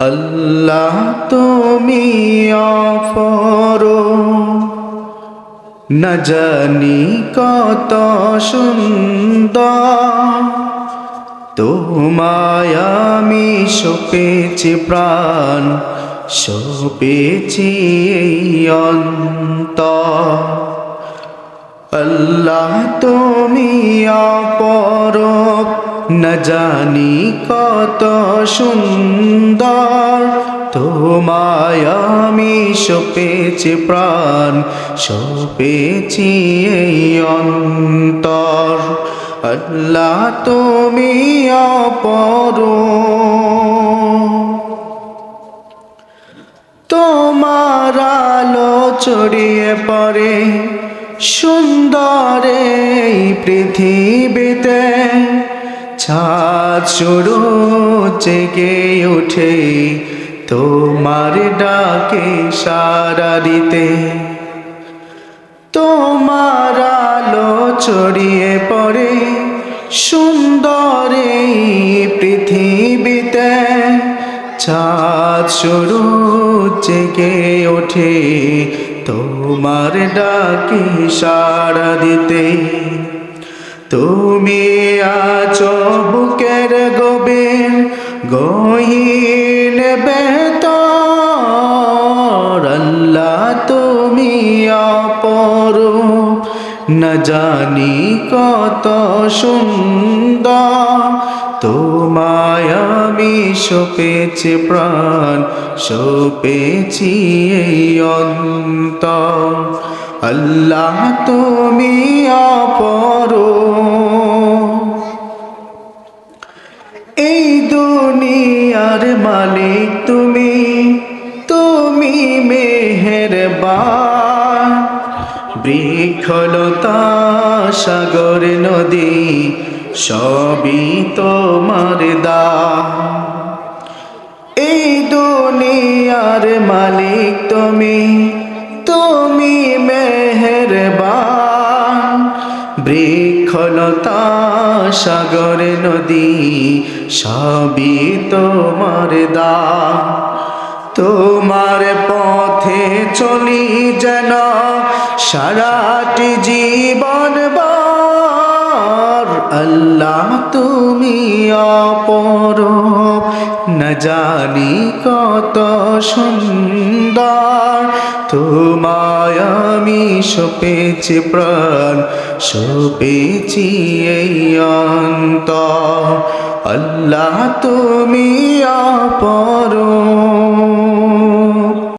আল্লাহ তুমি অফর না জানি কত সুন্দর। তোমায় আমি সপেছি প্রাণ, সপেছি এই অন্তর। আল্লাহ তুমি অপর। ন জানি কত সুন্দর তোমায় আমি সপেছি প্রাণ সপেছি এই অন্তর আল্লাহ তুমি অপর তোমার আলো ছড়িয়ে পড়ে সুন্দর এই পৃথিবীতে ছাদ শুরু জেগে ওঠে তোমার ডাকে সারা দিতে। তোমার আলো ছড়িয়ে পড়ে সুন্দর এই পৃথিবীতে। চাঁদ শুরু জেগে ওঠে তোমার ডাকি সারা দিতে। তুমি আছো গহীন বেতর, আল্লাহ তুমি অপর ন জানি কত সুন্দর, তোমায় আমি সপেছি প্রাণ, সপেছি এই অন্তর। আল্লাহ তুমি অপর মালিক তুমি তুমি মেহেরবান। বৃক্ষলতা সাগর নদী সবই তোমার দা এই দুনিয়ার মালিক তুমি বৃক্ষলতা সাগর নদী, সবই তোমার দা। তোমার পথে চলি যেন সারাটি জীবন আল্লাহ তুমি অপর না জানি কত সুন্দর। তোমায় আমি সপেছি প্রাণ সপেছি এই অন্ত আল্লাহ তুমি অপর